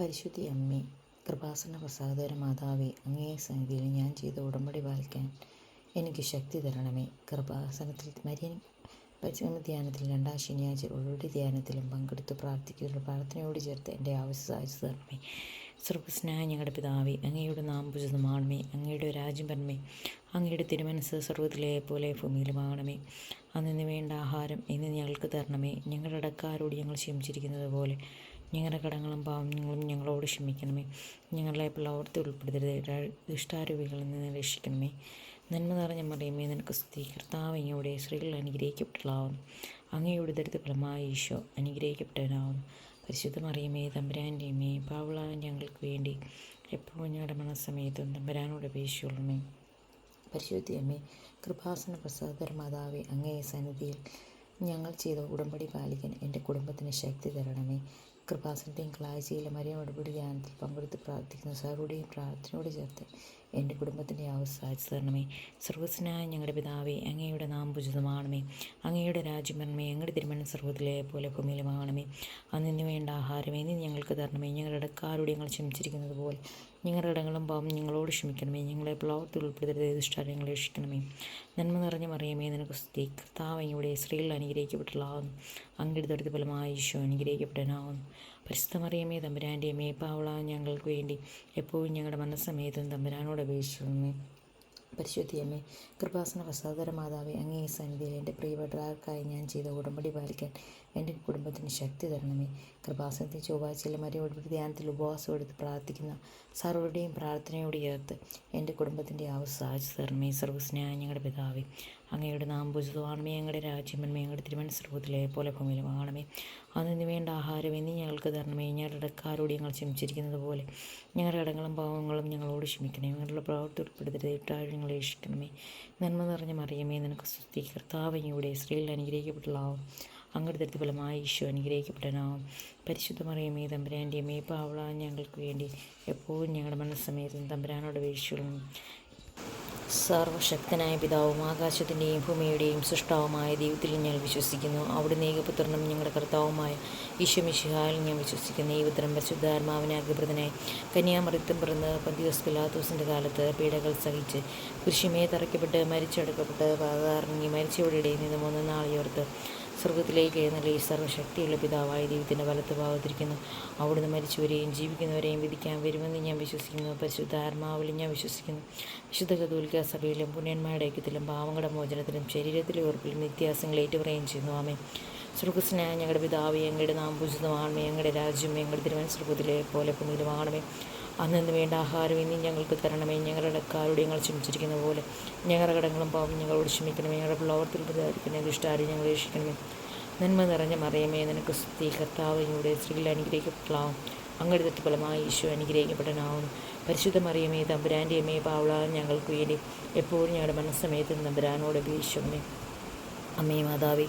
പരിശുദ്ധി അമ്മേ കൃപാസന പ്രസാദകര മാതാവേ അങ്ങേ സന്നിധിയിൽ ഞാൻ ചെയ്ത ഉടമ്പടി പാലിക്കാൻ എനിക്ക് ശക്തി തരണമേ. കൃപാസനത്തിൽ മരിയൻ പരിശ്രമ ധ്യാനത്തിൽ രണ്ടാം ശനിയാഴ്ച ഉള്ളൊരു ധ്യാനത്തിലും പങ്കെടുത്ത് പ്രാർത്ഥിക്കുന്ന പ്രാർത്ഥനയോട് ചേർത്ത് എന്റെ ആവശ്യം സാധിച്ചു തരണമേ സർവസ്നായ ഞങ്ങളുടെ പിതാവി അങ്ങയുടെ നാം പൂജിതമാണമേ. അങ്ങയുടെ രാജ്യം പരമേ അങ്ങയുടെ തിരുമനസ് സർവത്തിലെ പോലെ ഭൂമിയിലുമാകണമേ അന്നിന് വേണ്ട ആഹാരം ഇന്ന് ഞങ്ങൾക്ക് തരണമേ. ഞങ്ങളുടെ ഇടക്കാരോട് ഞങ്ങൾ ക്ഷമിച്ചിരിക്കുന്നത് പോലെ ഞങ്ങളുടെ കടങ്ങളും പാവങ്ങളും ഞങ്ങളോട് ക്ഷമിക്കണമേ. ഞങ്ങളെ പ്രവർത്തി ഉൾപ്പെടുത്തരുത്. ദുഷ്ടാരൂപികളിൽ നിന്ന് രക്ഷിക്കണമേ. നന്മ നിറഞ്ഞ മറിയമേ നിനക്ക് സ്തുതി. കർത്താവ് അങ്ങയുടെ സ്ത്രീകൾ അനുഗ്രഹിക്കപ്പെട്ടതാവുന്നു അങ്ങയുടെ ദരിദ്ര ഫലമായ ഈശോ അനുഗ്രഹിക്കപ്പെട്ടവനാവുന്നു പരിശുദ്ധ മറിയമേ തമ്പുരാന്റെയുമേ പാവള ഞങ്ങൾക്ക് വേണ്ടി എപ്പോഴും ഞങ്ങളുടെ മനസ്സമയത്തും തമ്പുരാനോട് അപേക്ഷിച്ചുള്ളമേ പരിശുദ്ധി അമ്മേ കൃപാസന പ്രസാദർ മാതാവേ അങ്ങേ സന്നിധിയിൽ ഞങ്ങൾ ചെയ്ത ഉടമ്പടി പാലിക്കാൻ എന്റെ കുടുംബത്തിന് ശക്തി തരണമേ. കൃപാസനത്തെയും ക്ലാഴ്ചയിലെ മരിയം ഉടപടി ധ്യാനത്തിൽ പങ്കെടുത്ത് പ്രാർത്ഥിക്കുന്ന. സാറുടെയും പ്രാർത്ഥനയോട് ചേർത്ത് എന്റെ കുടുംബത്തിന്റെ ആവശ്യം സാധിച്ചു തരണമേ സർവസ്നായ ഞങ്ങളുടെ പിതാവേ അങ്ങയുടെ നാം ഉചിതമാണമേ. അങ്ങയുടെ രാജ്യം വരണമേ ഞങ്ങളുടെ തിരുമണ സർവത്തിലെ പോലെ ഭൂമിയിലുമാകണമേ അന്നിന് വേണ്ട ആഹാരമേ നീ ഞങ്ങൾക്ക് തരണമേ. ഞങ്ങളുടെ ഇടക്കാരോട് ഞങ്ങൾ ക്ഷമിച്ചിരിക്കുന്നത് പോലെ ഞങ്ങളുടെ ഇടങ്ങളും പാവം ഞങ്ങളോട് ക്ഷമിക്കണമേ. ഞങ്ങളെ പ്ലാവത്തിൽ ഉൾപ്പെടുത്തരുത്. ദുഷ്ടാരങ്ങളെ രക്ഷിക്കണമേ. നന്മ നിറഞ്ഞ മറിയമേ നിനക്ക് സ്തുതി. കർത്താവ് ഇവിടെ സ്ത്രീകൾ അനുഗ്രഹിക്കപ്പെട്ടുള്ളതാകുന്നു. അങ്ങയുടെ ഫലമായ ഈശോ അനുഗ്രഹിക്കപ്പെടാനാവുന്നു പരിശുദ്ധ മറിയമേ തമ്പുരാന്റെ അമ്മേ പാവള ഞങ്ങൾക്ക് വേണ്ടി എപ്പോഴും ഞങ്ങളുടെ മനസ്സമേതും തമ്പുരാനോട് അപേക്ഷിക്കണമേ പരിശുദ്ധിയമ്മേ കൃപാസന പ്രസാദര മാതാവേ അങ്ങേ സന്നിധിയിൽ എന്റെ പ്രിയപ്പെട്ടവർക്കായി ഞാൻ ചെയ്ത ഉടമ്പടി പാലിക്കാൻ എന്റെ കുടുംബത്തിന് ശക്തി തരണമേ. കൃപാസനത്തിൽ ചൊവ്വാഴ്ചയിലെ മരി ഉടമ്പടി ധ്യാനത്തിൽ ഉപവാസം എടുത്ത് പ്രാർത്ഥിക്കുന്ന സർവരുടെയും പ്രാർത്ഥനയോട് ചേർത്ത് എന്റെ കുടുംബത്തിന്റെ ആവശ്യം സാധിച്ചു തരണമേ. സർവസ്നേഹ ഞങ്ങളുടെ പിതാവേ അങ്ങയുടെ നാം പൂജിതമാണമേ ഞങ്ങളുടെ രാജ്യമന്മേ ഞങ്ങളുടെ തിരുവനന്തപുരം സർവത്തിലെ പോലെ ഭൂമിയിലുമാണമേ അതിന് വേണ്ട ആഹാരം എന്നീ ഞങ്ങൾക്ക് തരണമേ. ഞങ്ങളുടെ ഇടക്കാരോട് ഞങ്ങൾ ക്ഷമിച്ചിരിക്കുന്നത് പോലെ ഞങ്ങളുടെ ഇടങ്ങളും ഭാവങ്ങളും ഞങ്ങളോട് ക്ഷമിക്കണമേ. ഞങ്ങളുടെ പ്രവർത്തി ഉൾപ്പെടുത്തരുത്. ഇട്ടാഴ് ഞങ്ങളെ രക്ഷിക്കണമേ. നന്മ നിറഞ്ഞ മറിയമേ നിനക്ക് സ്തുതി. കർത്താവിയുടെ സ്ത്രീയിൽ അനുഗ്രഹിക്കപ്പെട്ടുള്ളാവും അങ്ങയുടെ തരത്തിൽ ഫലമായി ഈശോ അനുഗ്രഹിക്കപ്പെട്ടനാവും പരിശുദ്ധ മറിയമേ തമ്പുരാന്റെ അമ്മേ പാവള ഞങ്ങൾക്ക് വേണ്ടി എപ്പോഴും ഞങ്ങളുടെ മനസ്സമേതും തമ്പുരാനോട് വീഴ്ചകളും സർവശക്തനായ പിതാവും ആകാശത്തിന്റെയും ഭൂമിയുടെയും സൃഷ്ടാവുമായ ദൈവത്തിൽ ഞാൻ വിശ്വസിക്കുന്നു. അവിടുന്ന് ഏകപുത്രനും ഞങ്ങളുടെ കർത്താവുമായ ഈശ്വമിഷിഹായിൽ ഞാൻ വിശ്വസിക്കുന്നു. ഈ പുത്രം പരിശുദ്ധാത്മാവിനെ കന്യാമൃത്യം പിറന്ന് പന്തിയോസ് പിലാത്തോസിന്റെ കാലത്ത് പീഡകൾ സഹിച്ച് കുരിശിമേ തറയ്ക്കപ്പെട്ട് മരിച്ചടക്കപ്പെട്ട് പാതാറിഞ്ഞി മരിച്ചവരുടെ നിന്ന് മൂന്ന് നാളിയോർത്ത് സ്വർഗത്തിലേക്ക് എഴുന്നള്ളി സർവശക്തിയുള്ള പിതാവായ ദൈവത്തിന്റെ വലത്ത് ഭാഗത്തിരിക്കുന്നു. അവിടുന്ന് മരിച്ചവരെയും ജീവിക്കുന്നവരെയും വിധിക്കാൻ വരുമെന്ന് ഞാൻ വിശ്വസിക്കുന്നു. പരിശുദ്ധ ആത്മാവിലും ഞാൻ വിശ്വസിക്കുന്നു. വിശുദ്ധ കത്തോലിക്ക സഭയിലും പുണ്യന്മാരുടെ ഐക്യത്തിലും പാവങ്ങളുടെ മോചനത്തിലും ശരീരത്തിലെ ഉറപ്പിലും വ്യത്യാസങ്ങൾ ഏറ്റുപറയുകയും ചെയ്യുന്നു. ആമേ സ്വർഗസ്നായ ഞങ്ങളുടെ പിതാവ് ഞങ്ങളുടെ നാം പൂജിതമാണമേ ഞങ്ങളുടെ രാജ്യം ഞങ്ങളുടെ തിരുവൻ സ്വർഗത്തിലെ പോലെ ഭൂമിയിലുമാണമേ അന്നു വേണ്ട ആഹാരം ഇനി ഞങ്ങൾക്ക് തരണമേ. ഞങ്ങളുടെ ഇടക്കാരോട് ഞങ്ങൾ ക്ഷമിച്ചിരിക്കുന്ന പോലെ ഞങ്ങളുടെ കടങ്ങളും പാവം ഞങ്ങളോട് ക്ഷമിക്കണമേ. ഞങ്ങളുടെ പിള്ളവർത്തിൽ പ്രചാരിക്കണേ ദുഷ്ടാരി ഞങ്ങൾ രക്ഷിക്കണമേ. നന്മ നിറഞ്ഞ മറിയമേ നിനക്ക് സ്ത്രീ കർത്താവ് ഞങ്ങളുടെ സ്ത്രീകൾ അനുഗ്രഹിക്കപ്പെടലാവും അങ്ങയുടെ ഫലമായി ഈശോ അനുഗ്രഹിക്കപ്പെടാനാവുന്നു പരിശുദ്ധ മറിയമേ തമ്പുരാന്റെ അമ്മയെ പാവള ഞങ്ങൾക്ക് വേണ്ടി എപ്പോഴും ഞങ്ങളുടെ മനസ്സമയത്ത് തമ്പുരാനോട് അപേക്ഷിച്ചമ്മേ അമ്മേ മാതാവേ